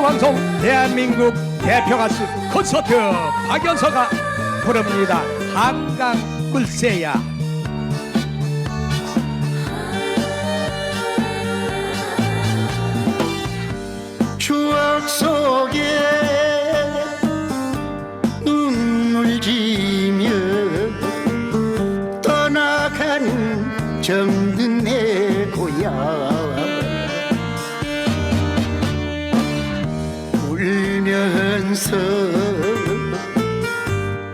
방송 대한민국 대표 가수 콘서트 박연서가 부릅니다. 한강 물새야.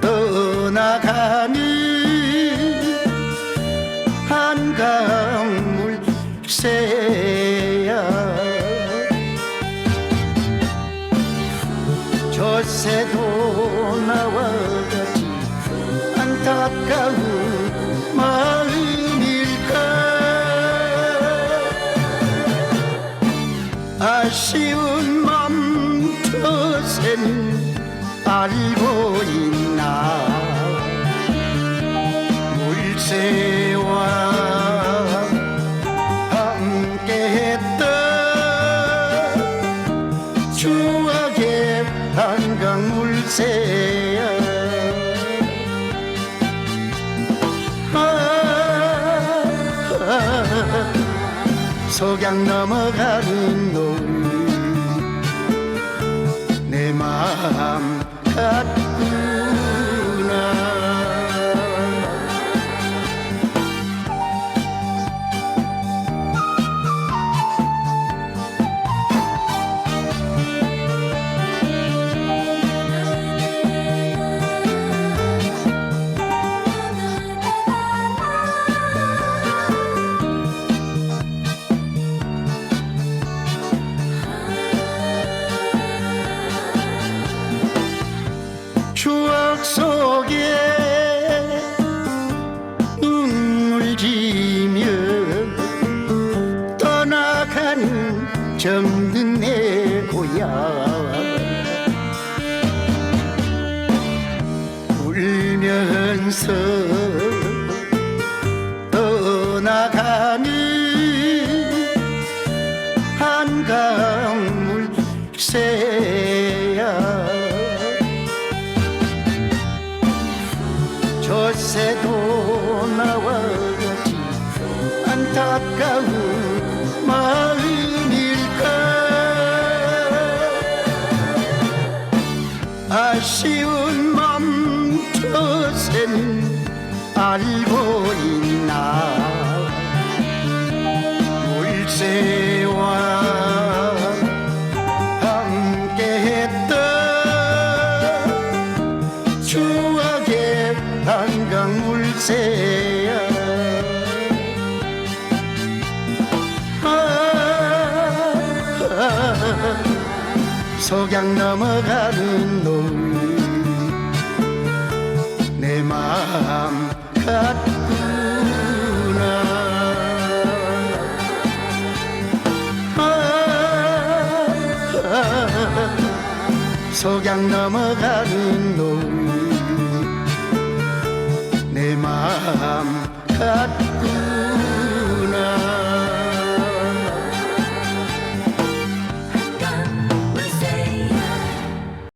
떠나가는 한강 물 새야. 저새도 나와 같이 안타까운 마음일까? 아쉬운 맘 저새는 알고 있나. 물새와 함께 했던 추억의 한강 물새야 아, 석양 넘어가는 노을 내마 추억 속에 눈물 지며 떠나가는 정든 내 고향. 울면서 저새도 나와 같이 안타까운 마음일까? 아쉬운 맘 저새는 알고 있나? 물새 한강 물새야 아, 석양 넘어가는 노을 내 마음 같구나. 아, 석양 넘어가는 노을 내 마음 같구나